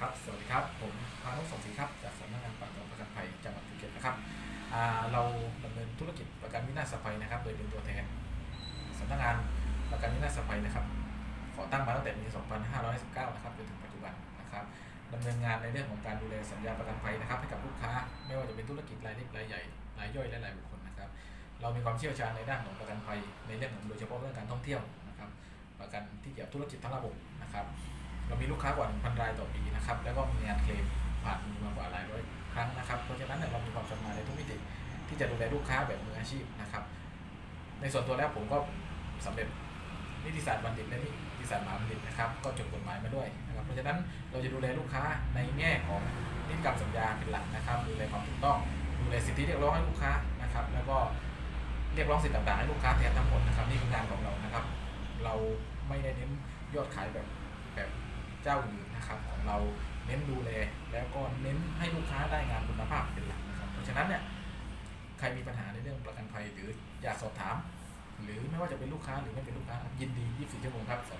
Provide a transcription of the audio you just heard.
ครับ สวัสดีครับ ผมพานุสงศรีครับ จากสำนักงานประกันประกันภัยจังหวัดภูเก็ตนะครับ เราดำเนินธุรกิจประกันวินาศภัยนะครับ โดยเป็นตัวแทนสำนักงานประกันวินาศภัยนะครับขอตั้งมาตั้งแต่ปี 2519 นะครับ จนถึงปัจจุบันนะครับดำเนินงานในเรื่องของการดูแลสัญญาประกันภัยนะครับ ให้กับลูกค้า ไม่ว่าจะเป็นธุรกิจรายเล็กรายใหญ่รายย่อยและรายบุคคลนะครับ เรามีความเชี่ยวชาญในด้านของประกันภัย ในเรื่องของโดยเฉพาะเรื่องการท่องเที่ยวนะครับ ประกันที่เกี่ยวกับธุรกิจทั้งระบบนะครับ เรามีลูกค้ากว่า 1,000 รายต่อปีนะครับ แล้วก็มีงานเคลมผ่านมือมากว่าหลายร้อยครั้งนะครับ เพราะฉะนั้นเนี่ยเรามีความชำนาญในทุกมิติที่จะดูแลลูกค้าแบบมืออาชีพนะครับ ในส่วนตัวแล้วผมก็สำเร็จนิติศาสตร์บัณฑิตและนิติศาสตร์มหาบัณฑิตนะครับ ก็จบกฎหมายมาด้วยนะครับ เพราะฉะนั้นเราจะดูแลลูกค้าในแง่ของนิติกรรมสัญญาเป็นหลักนะครับ ดูแลความถูกต้อง ดูแลสิทธิเรียกร้องให้ลูกค้านะครับ แล้วก็เรียกร้องสิทธิต่างๆให้ลูกค้าแทนทั้งหมดนะครับ นี่คืองานของเรานะครับ เราไม่ได้เน้นยอดขายแบบแบบ เจ้าอื่นนะครับของเราเน้นดูแลแล้วก็เน้นให้ลูกค้าได้งานคุณภาพเป็นหลักนะครับ เพราะฉะนั้นเนี่ยใครมีปัญหาในเรื่องประกันภัยหรืออยากสอบถาม หรือไม่ว่าจะเป็นลูกค้าหรือไม่เป็นลูกค้ายินดี 24 ชั่วโมงครับสอบถามมาได้ครับครับ